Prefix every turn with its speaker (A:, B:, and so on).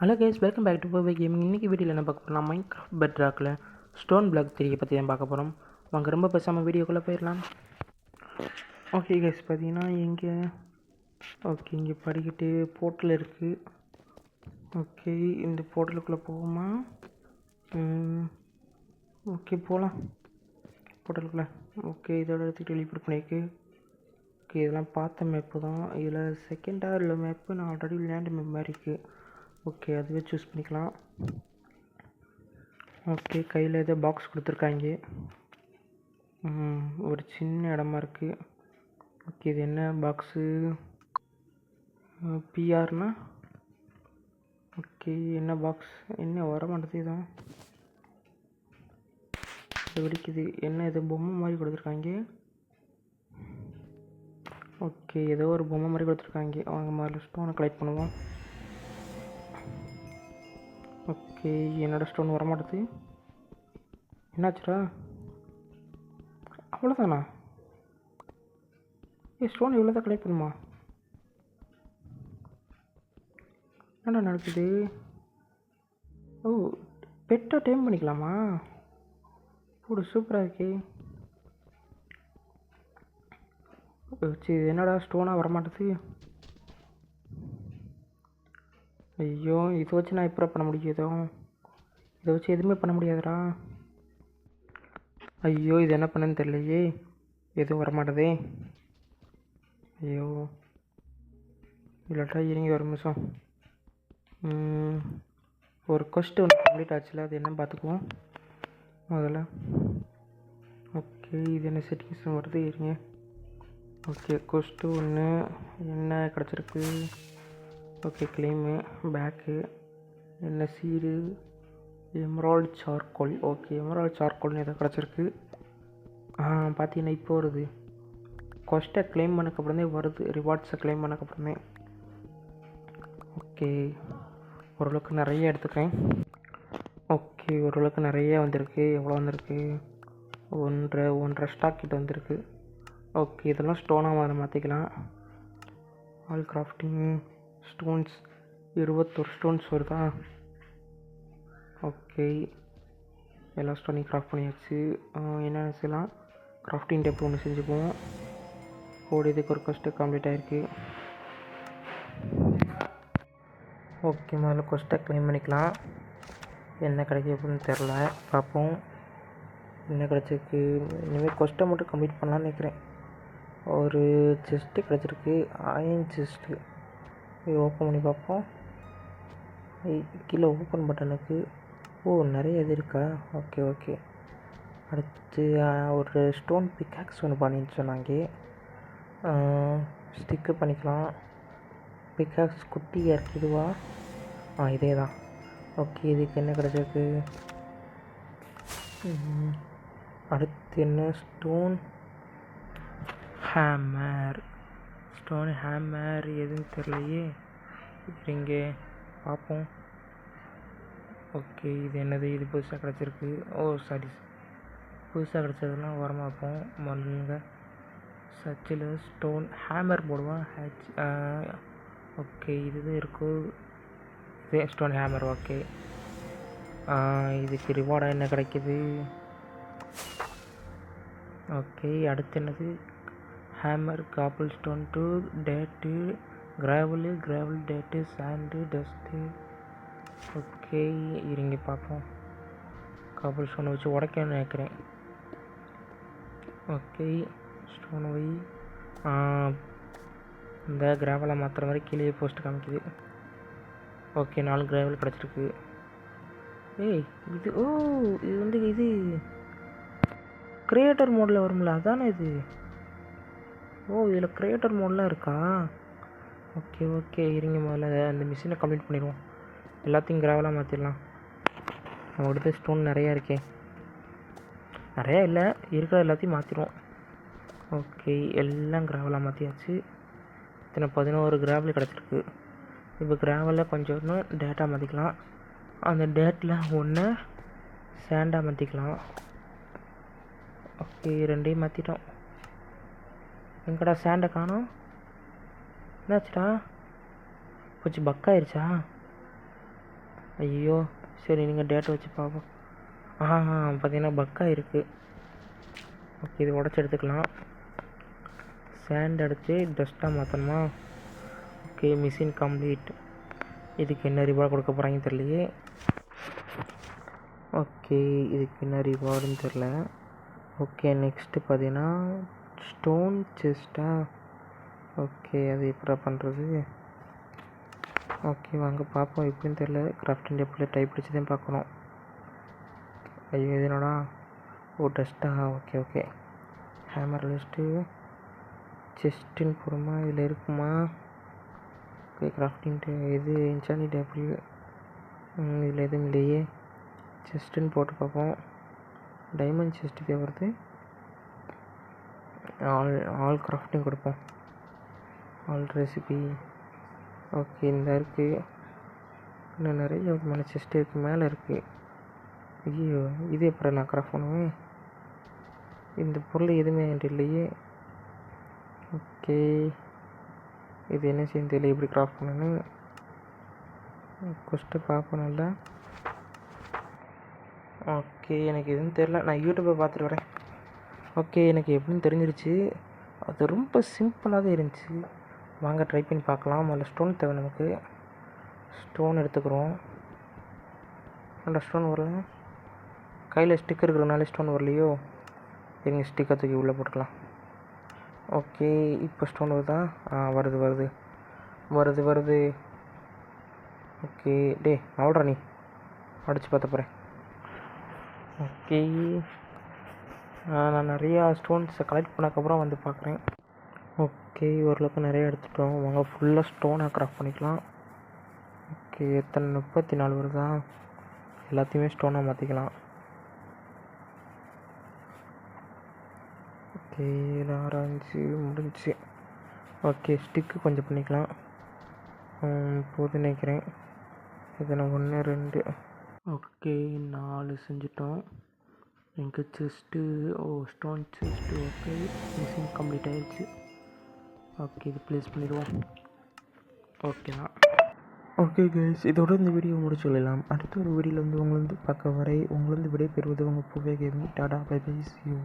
A: Hello guys welcome back to Poove gaming இன்றைக்கி வீடியோவில் என்ன பார்க்க போகிறோம் மைண்ட் கிராஃப்ட் பெட்ராக்கில் ஸ்டோன் பிளாக் திரியை பற்றி தான் பார்க்க போகிறோம் வாங்க ரொம்ப பேசாமல் வீடியோக்குள்ளே போயிடலாம். ஓகே கைஸ் பார்த்தீங்கன்னா இங்கே ஓகே இங்கே படிக்கட்டு போர்ட்டல் இருக்குது ஓகே இந்த போர்ட்டலுக்குள்ளே போகுமா ஓகே போகலாம் போர்ட்டலுக்குள்ளே ஓகே இதோட எடுத்து டெலிபோர்ட் பண்ணியிருக்கு ஓகே இதெல்லாம் பார்த்த மேப்பு தான். இதில் செகண்டாக உள்ள மேப்பு நான் ஆல்ரெடி விளையாண்ட மேப் மாதிரி இருக்குது ஓகே அதுவே சூஸ் பண்ணிக்கலாம். ஓகே கையில் ஏதோ பாக்ஸ் கொடுத்துருக்காங்க. ஒரு சின்ன இடமா இருக்குது ஓகே இது என்ன பாக்ஸு பிஆர்னா ஓகே என்ன பாக்ஸ் என்ன வர மாட்டேது இதான்? இது வெடிக்குது. என்ன இது பொம்மை மாதிரி கொடுத்துருக்காங்க? ஓகே ஏதோ ஒரு பொம்மை மாதிரி கொடுத்துருக்காங்க. அவங்க மாதிரி ஸ்டோனை கலெக்ட் பண்ணுவோம். ஓகே என்னோடய ஸ்டோன் வர மாட்டேது என்னாச்சுடா? அவ்வளோதானா ஏ ஸ்டோன் இவ்வளோ தான் கலெக்ட் பண்ணுமா? என்னடா நடக்குது? ஓ பெட்டை டைம் பண்ணிக்கலாமா? போடு சூப்பராக இருக்கே. சரி என்னடா ஸ்டோனாக வரமாட்டேது? ஐயோ இதை வச்சு நான் எப்படா பண்ண முடியும் எதுவும் இதை வச்சு எதுவுமே பண்ண முடியாதுடா. ஐயோ இது என்ன பண்ணுன்னு தெரியலையே. எதுவும் வரமாட்டதே. ஐயோ. இல்லாட்டா இருங்க ஒரு நிமிஷம். ஒரு கொஸ்ட் ஒன்று கம்ப்ளீட் ஆச்சுல அது என்னன்னு பார்த்துக்குவோம். முதல்ல. ஓகே இது என்ன செட்டிங்ஸ் வருது இருங்க. ஓகே கொஸ்ட்டு ஒன்று என்ன கிடச்சிருக்கு? ஓகே கிளைமு பேக்கு என்ன சீரு எமரால்டு சார்கோல் ஓகே எமரால்டு சார்கோல்னு எதாவது கிடச்சிருக்கு. பார்த்தீங்கன்னா இப்போ வருது. கொஸ்ட்டை க்ளைம் பண்ணக்கப்புறமே வருது. ரிவார்ட்ஸை க்ளைம் பண்ணக்கப்புறமே ஓகே ஓரளவுக்கு நிறைய எடுத்துக்கிறேன். ஓகே ஓரளவுக்கு நிறைய வந்திருக்கு. எவ்வளோ வந்திருக்கு? ஒன்றரை ஒன்றரை ஸ்டாக் கிட்ட வந்திருக்கு. ஓகே இதெல்லாம் ஸ்டோனாக அதை மாற்றிக்கலாம் ஆல் கிராஃப்டிங் ஸ்டோன்ஸ் இருபத்தொரு ஸ்டோன்ஸ் வருதா? ஓகே எல்லா ஸ்டோனையும் கிராஃப்ட் பண்ணியாச்சு என்ன செய்யலாம் கிராஃப்டிங் டேப் ஒன்று செஞ்சுக்குவோம். ஓடி இதுக்கு ஒரு கொஸ்ட்டு கம்ப்ளீட் ஆகிருக்கு ஓகே முதல்ல கொஸ்ட்டை க்ளைம் பண்ணிக்கலாம். என்ன கிடைக்கும் அப்படின்னு தெரில பார்ப்போம். என்ன கிடச்சிருக்கு? இனிமேல் கொஸ்ட்டை மட்டும் கம்ப்ளீட் பண்ணலான்னு நினைக்கிறேன். ஒரு செஸ்ட்டு கிடச்சிருக்கு. ஆயின் செஸ்ட்டு இது ஓப்பன் பண்ணி பார்ப்போம். கீழே ஓப்பன் பட்டனுக்கு ஓ நிறைய இது இருக்கா? ஓகே ஓகே அடுத்து ஒரு ஸ்டோன் பிக்காக்ஸ் ஒன்று பண்ணின்னு சொன்னாங்க ஸ்டிக்கு பண்ணிக்கலாம். பிக்காக்ஸ் குட்டியாக இருக்கு இதுவா ஆ இதே தான் ஓகே இதுக்கு என்ன கிடச்சிருக்கு? அடுத்து என்ன? ஸ்டோன் ஹேமர் ஸ்டோன் ஹேமர் எதுன்னு தெரியலையே. இங்கே பார்ப்போம். ஓகே இது என்னது? இது புதுசாக கிடச்சிருக்கு. ஓ சாரி புதுசாக கிடச்சதெல்லாம் உரமாக பார்ப்போம். மண்ணுங்க சர்ச்சில் ஸ்டோன் ஹேமர் போடுவோம். ஹேச் ஓகே இதுதான் இருக்கோ. இதே ஸ்டோன் ஹேமர் ஓகே இதுக்கு ரிவார்டாக என்ன கிடைக்குது? ஓகே அடுத்து என்னது? Hammer cobblestone to that gravel gravel that sand dust okay இருங்க பார்ப்போம் காப்பிள் ஸ்டோனை வச்சு உடைக்கணும்னு நினைக்கிறேன். ஓகே ஸ்டோன் வை இந்த கிராவலை மாற்றுற மாதிரி கீழே போஸ்ட் காமிக்குது. ஓகே நாலு கிராவல் கிடச்சிருக்கு. ஏய் இது ஓ இது வந்து இது கிரியேட்டர் மோடில் வரும்ல அதானே இது? ஓ இதில் க்ரியேட்டர் மோட்லாம் இருக்கா? ஓகே ஓகே இருங்க முதல்ல. அந்த மிஷினை கம்ப்ளீட் பண்ணிடுவோம். எல்லாத்தையும் கிராவலாக மாற்றிடலாம் நம்மகிட்ட ஸ்டோன் நிறையா இருக்கே. நிறையா இல்லை. இருக்கிற எல்லாத்தையும் மாற்றிடுவோம் ஓகே எல்லாம் கிராவலாக மாற்றியாச்சு இத்தனை பதினோரு கிராவல் கிடச்சிருக்கு. இப்போ கிராவலில் கொஞ்சம் இன்னும் டேட்டா மாற்றிக்கலாம் அந்த டேட்டில் ஒன்று சேண்டாக மாற்றிக்கலாம் ஓகே ரெண்டையும் மாற்றிட்டோம் எங்கடா சேண்டை காணோம்? என்னாச்சுடா? கொஞ்சம் பக்காயிருச்சா ஐயோ சரி நீங்கள் டேட்டை வச்சு பார்ப்போம் ஆ பார்த்தீங்கன்னா பக்கா இருக்குது ஓகே இது உடச்சி எடுத்துக்கலாம். சேண்ட் அடித்து டஸ்ட்டாக மாற்றணுமா ஓகே மிஷின் கம்ப்ளீட் இதுக்கு என்ன ரிவார்டு கொடுக்க போகிறாங்கன்னு தெரியலையே. ஓகே இதுக்கு என்ன ரிவார்டுன்னு தெரில ஓகே நெக்ஸ்ட்டு பார்த்தீங்கன்னா ஸ்டோன் செஸ்ட்டா ஓகே அது எப்படா பண்ணுறது ஓகே வாங்க பார்ப்போம் எப்படின்னு தெரில கிராஃப்டிங் டேப்பில் டைப் அடிச்சு தான் பார்க்கணும். ஐயோ இது என்னடா? ஓ டஸ்ட்டா ஓகே ஓகே ஹேமர் லிஸ்ட்டு செஸ்ட்டுன்னு போகிறோமா இதில் இருக்குமா? ஓகே கிராஃப்டிங் டே இது இன்சானி டேபிள் இதில் எதுவும் இல்லையே. செஸ்ட்டுன்னு போட்டு பார்ப்போம். டைமண்ட் செஸ்ட்டு தேவைப்படுது ஆல் ஆல் கிராஃப்ட்டையும் கொடுப்போம் ஆல் ரெசிபி ஓகே இந்த இருக்குது இன்னும் நிறைய மேலே செஸ்ட் இருக்குது மேலே இருக்குது ஐயோ இது எப்படி நான் கிராஃப்ட் பண்ணுவேன்? இந்த பொருள் எதுவுமே என்கிட்ட இல்லையே. ஓகே இது என்ன செய்யும் தெரியல எப்படி கிராஃப்ட் பண்ணணும் கொஸ்ட்டு பார்ப்போம் நல்லா. ஓகே எனக்கு எதுவும் தெரில நான் யூடியூப்பை பார்த்துட்டு வரேன். ஓகே எனக்கு எப்படின்னு தெரிஞ்சிருச்சு. அது ரொம்ப சிம்பிளாக தான் இருந்துச்சு. வாங்க ட்ரை பண்ணி பார்க்கலாம். முதல்ல ஸ்டோன் தேவை நமக்கு. ஸ்டோன் எடுத்துக்கிறோம். அந்த ஸ்டோன் வரல. கையில் ஸ்டிக்கர் இருக்கிறனால ஸ்டோன் வரலையோ? இருங்க ஸ்டிக்கர் தூக்கி உள்ளே போட்டுக்கலாம். ஓகே இப்போ ஸ்டோன் வருதா? ஆ வருது வருது. வருது வருது. ஓகே டே அவ்வளோ நீ. அடித்து பார்த்த போகிறேன் ஓகே. நான் நிறையா ஸ்டோன்ஸை கலெக்ட் பண்ணக்கப்புறம் வந்து பார்க்குறேன். ஓகே ஓரளவுக்கு நிறைய எடுத்துட்டோம். வாங்க ஃபுல்லாக ஸ்டோனாக கிராஃப்ட் பண்ணிக்கலாம். ஓகே எத்தனை? முப்பத்தி நாலு வருதா? எல்லாத்தையுமே ஸ்டோனாக மாற்றிக்கலாம் ஓகே ஆரஞ்சு முடிஞ்சு ஓகே ஸ்டிக்கு கொஞ்சம் பண்ணிக்கலாம். போது நினைக்கிறேன். இது ஒன்று ரெண்டு. ஓகே நாலு செஞ்சிட்டோம். எங்கள் chest oh stone chest okay machine complete ஆயிடுச்சு. ஓகே இது ப்ளேஸ் பண்ணிடுவோம். ஓகே தான். ஓகே கேஸ் இதோட இந்த வீடியோ முடிச்சு கொள்ளலாம் அடுத்த ஒரு வீடியோவில் வந்து உங்களை வந்து பார்க்க வரை உங்களை வந்து விடைபெறுவது உங்கள் பூவே கேமிங் டாடா பை பை யூ